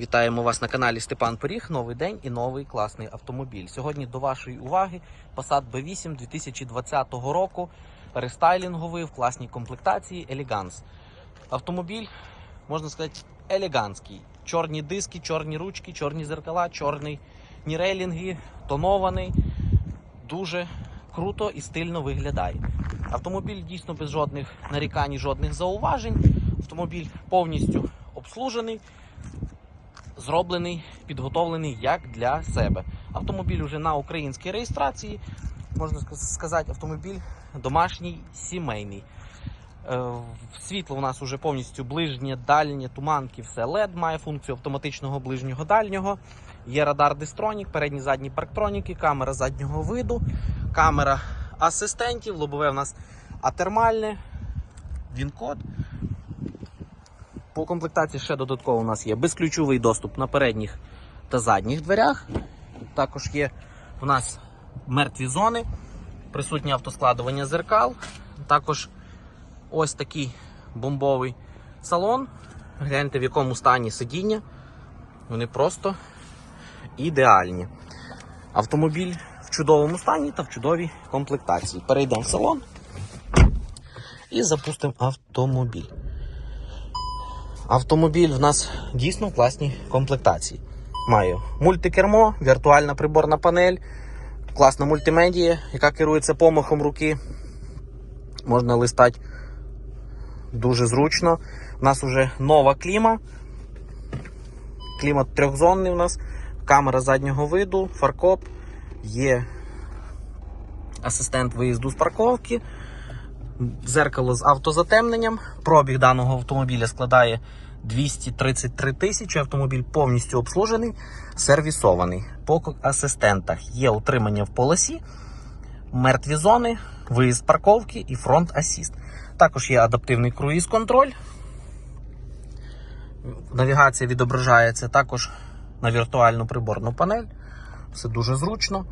Вітаємо вас на каналі Степан Поріг. Новий день і новий класний автомобіль. Сьогодні до вашої уваги Passat B8 2020 року. Рестайлінговий в класній комплектації Elegance. Автомобіль, можна сказати, елегантський. Чорні диски, чорні ручки, чорні зеркала, чорний рейлінги, тонований. Дуже круто і стильно виглядає. Автомобіль дійсно без жодних нарікань, жодних зауважень. Автомобіль повністю обслужений, зроблений, підготовлений як для себе. Автомобіль вже на українській реєстрації. Можна сказати, автомобіль домашній, сімейний. Е, Світло у нас вже повністю ближнє, дальнє, туманки, все LED, має функцію автоматичного ближнього дальнього. Є радар дистронік, передні задні парктроніки, камера заднього виду, камера асистентів, лобове у нас атермальне, він-код. По комплектації ще додатково у нас є безключовий доступ на передніх та задніх дверях. Також є у нас мертві зони, присутнє автоскладування зеркал. Також ось такий бомбовий салон. Гляньте, в якому стані сидіння. Вони просто ідеальні. Автомобіль в чудовому стані та в чудовій комплектації. Перейдемо в салон і запустимо автомобіль. Автомобіль в нас дійсно в класній комплектації. Має мультикермо, віртуальна приборна панель, класна мультимедія, яка керується помахом руки. Можна листати дуже зручно. У нас вже нова кліма. Клімат трьохзонний у нас, камера заднього виду, фаркоп, є асистент виїзду з парковки, зеркало з автозатемненням. Пробіг даного автомобіля складає 233 тисячі. Автомобіль повністю обслужений, сервісований. По асистентах є утримання в полосі, мертві зони, виїзд парковки і фронт асіст. Також є адаптивний круїз-контроль. Навігація відображається також на віртуальну приборну панель. Все дуже зручно.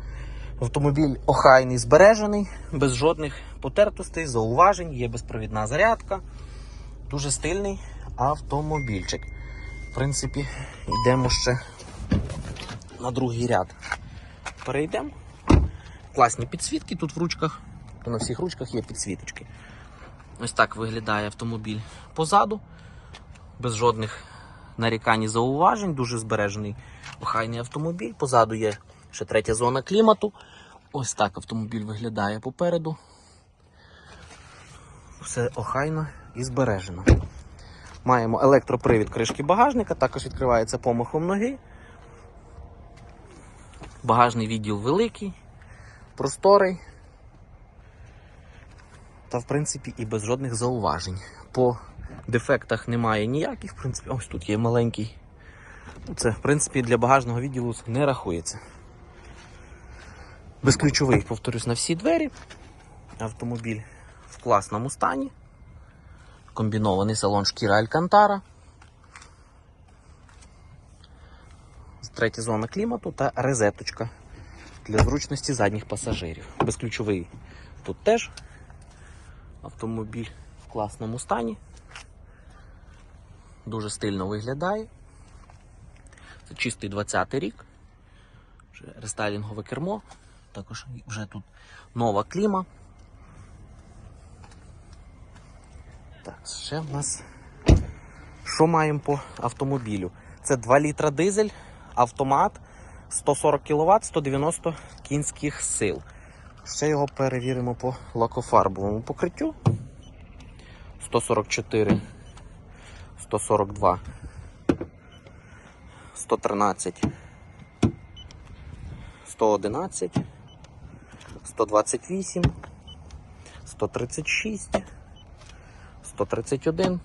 Автомобіль охайний, збережений, без жодних потертостей, зауважень, є безпровідна зарядка. Дуже стильний автомобільчик. В принципі, йдемо ще на другий ряд. Перейдемо. Класні підсвітки тут в ручках. То на всіх ручках є підсвіточки. Ось так виглядає автомобіль позаду, без жодних нарікань і зауважень, дуже збережений охайний автомобіль. Позаду є ще третя зона клімату. Ось так автомобіль виглядає попереду. Все охайно і збережено. Маємо електропривід кришки багажника, також відкривається помахом ноги. Багажний відділ великий, просторий. Та, в принципі, і без жодних зауважень. По дефектах немає ніяких. В принципі, ось тут є маленький. Це, в принципі, для багажного відділу не рахується. Безключовий, повторюсь, на всі двері. Автомобіль в класному стані. Комбінований салон шкіра Алькантара. Третя зона клімату та розеточка для зручності задніх пасажирів. Безключовий тут теж. Автомобіль в класному стані. Дуже стильно виглядає. Це чистий 20-й рік. Рестайлінгове кермо. Також вже тут нова кліма. Так, ще в нас. Що маємо по автомобілю? Це 2 літра дизель, автомат, 140 кВт, 190 кінських сил. Ще його перевіримо по лакофарбовому покриттю. 144, 142, 113, 111, 128, 136, 131,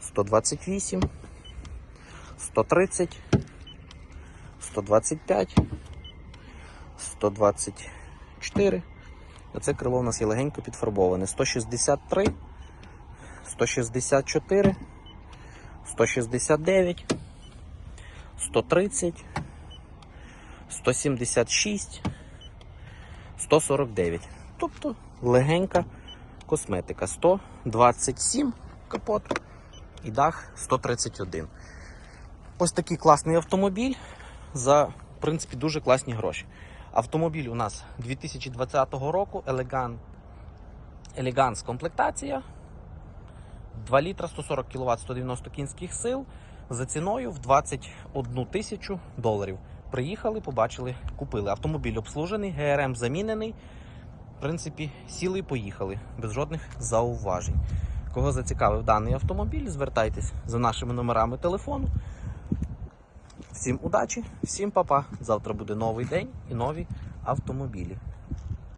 128, 130, 125, 124. Оце крило у нас є легенько підфарбоване. 163, 164, 169, 130, 176, 149. Тобто легенька косметика. 127 капот і дах 131. Ось такий класний автомобіль за, в принципі, дуже класні гроші. Автомобіль у нас 2020 року, Elegant, Elegance комплектація. 2 літра 140 кВт 190 кінських сил за ціною в 21 тисячу доларів. Приїхали, побачили, купили. Автомобіль обслужений, ГРМ замінений. В принципі, сіли і поїхали без жодних зауважень. Кого зацікавив даний автомобіль, звертайтесь за нашими номерами телефону. Всім удачі, всім па-па. Завтра буде новий день і нові автомобілі.